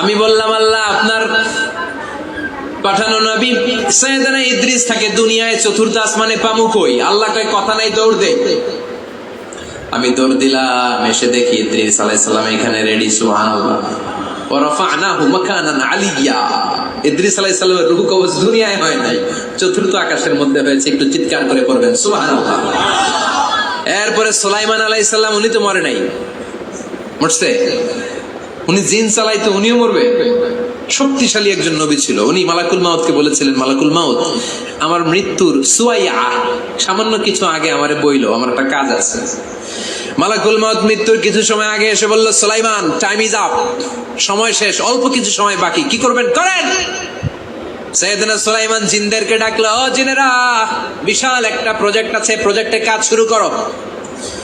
আমি বললাম, আল্লাহ, আপনার পাঠানো নবী সৈয়দনা ইদ্রিস থাকে দুনিয়ায় চতুর্থ আসমানে পামু কই আল্লাহ কয়, কথা নাই, দৌড় দে। আমি দৌড় দিলাম, এসে দেখি ইদ্রিস আলাইহিস সালাম এখানে রেডি সুবহানাল্লাহ। এরপরে সুলাইমান আলাইহিস সালাম, উনি তো মরে নাই। মরছে? উনি জিন চালাইতো উনিও মরবে। শক্তিশালী একজন নবী ছিল। উনি মালাকুল মাউতকে বলেছিলেন, মালাকুল মাউত, আমার মৃত্যুর সুয়াইয়া, সামান্য কিছু আগে আমারে বইলো, আমার একটা কাজ আছে। মালাকুল মাউত মৃত্যুর কিছু সময় আগে এসে বলল, সুলাইমান টাইম ইজ আপ সময় শেষ, অল্প কিছু সময় বাকি, কি করবেন? করেন! সৈয়দনা সুলাইমান জিনদেরকে ডাকলো, ও জিনেরা, বিশাল একটা প্রজেক্ট আছে প্রজেক্টে কাজ শুরু করো।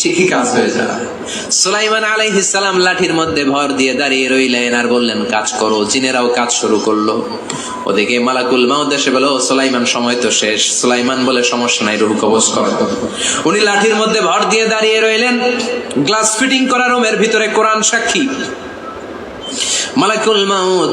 ঠিকই কাজ হয়ে যায়। সুলাইমান আলাইহিস সালাম লাঠির মধ্যে ভর দিয়ে দাঁড়িয়ে রইলেন আর বললেন, কাজ করো, জিনেরাও কাজ শুরু করল। ওদিকে মালাকুল মাউদ এসে বলো সুলাইমান, সময় তো শেষ। সুলাইমান বলে, সমস্যা নাই, রুহ কবজ করো। উনি লাঠির মধ্যে ভর দিয়ে দাঁড়িয়ে রইলেন, গ্লাস ফিটিং করা রুমের ভিতরে কোরআন সাক্ষী। মালাকুল মাউদ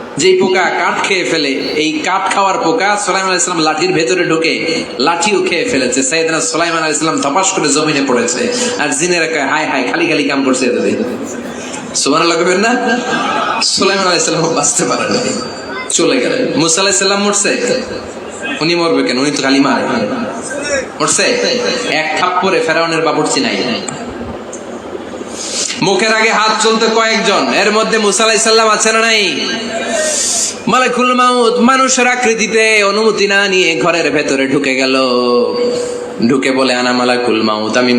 যেই পোকা কাঠ খেয়ে ফেলে, এই কাঠ খাওয়ার পোকা সোলাইমান আলাইসলাম লাঠির ভেতরে ঢুকে লাঠিও খেয়ে ফেলেছে। সাইদনা সোলাইমান আলাইসলাম ধপাস করে জমিনে পড়েছে আর জিনেরা কয় হাই হাই খালি খালি কাম করছে এতদিন। সুমান লাগবেন না? সোলাইমান আলাইসলাম বাঁচতে পারে না চলে গেলেন মুসা আলাইসাল্লাম মরছে? উনি মরবে কেন? উনি তো খালি মারে। মরছে? এক থাপ্পরে ফেরাউনের বাবুর্চি নাই। মুখের আগে হাত চলতে কয়েকজন। এর মধ্যে মুসা আলাইসাল্লাম আছে না নাই? মালাকুল মাউত মানুষের আকৃতিতে অনুমতি না নিয়ে ঘরের ভেতরে ঢুকে গেল। ঢুকে বলে, আনা মালাকুল মাউত, আমি